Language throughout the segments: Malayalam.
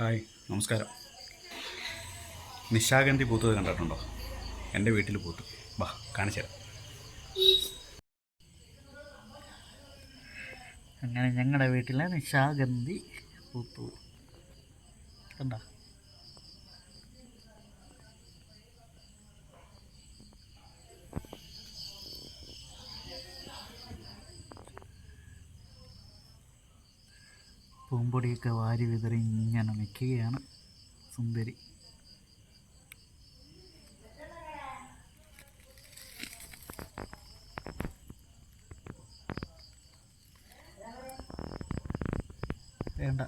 ഹായ് നമസ്കാരം. നിശാഗന്ധി പൂത്തത് കണ്ടിട്ടുണ്ടോ? എന്റെ വീട്ടിൽ പൂത്തു. വാ കാണിച്ചു അങ്ങനെ ഞങ്ങളുടെ വീട്ടിലെ നിശാഗന്ധി പൂത്തു. കണ്ട? പൂമ്പൊടിയൊക്കെ വാരി വിതറി ഇങ്ങനെ നിൽക്കുകയാണ് സുന്ദരി. വേണ്ട.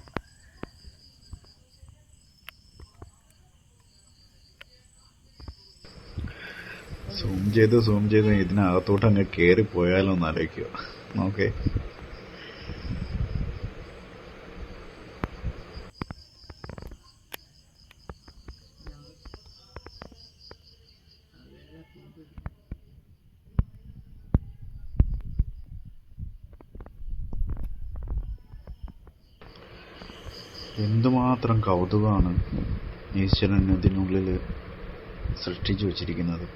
സൂം ചെയ്ത് സൂം ചെയ്ത് ഇതിനകത്തോട്ട് അങ്ങ് കയറി പോയാലോ എന്ന് ആലോചിക്കുക. എന്തുമാത്രം കൗതുകമാണ് ഈശ്വരൻ ഇതിനുള്ളിൽ സൃഷ്ടിച്ചു വച്ചിരിക്കുന്നത്.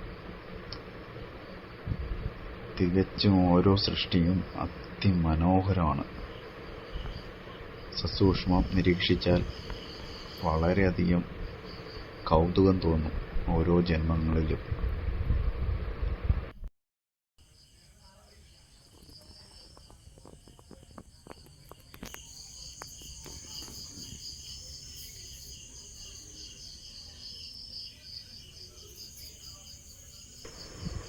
തികച്ചും ഓരോ സൃഷ്ടിയും അതിമനോഹരമാണ്. സസൂക്ഷ്മം നിരീക്ഷിച്ചാൽ വളരെയധികം കൗതുകം തോന്നും ഓരോ ജന്മങ്ങളിലും.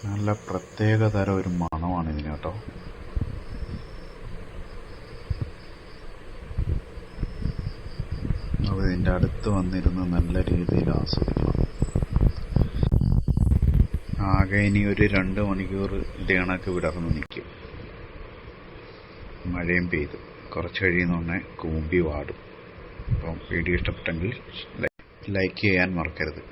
നല്ല പ്രത്യേക തരം ഒരു മണമാണ് ഇതിന് കേട്ടോ. അത് ഇതിന്റെ അടുത്ത് വന്നിരുന്ന് നല്ല രീതിയിൽ ആസ്വദിക്കണം. ആകെ ഇനി ഒരു രണ്ട് മണിക്കൂർ ഇത് കണക്ക് വിടർന്ന് നിൽക്കും മഴയും പെയ്തു. കുറച്ച് കഴിയുന്ന കൂമ്പി വാടും. അപ്പം വീഡിയോ ഇഷ്ടപ്പെട്ടെങ്കിൽ ലൈക്ക് ചെയ്യാൻ മറക്കരുത്.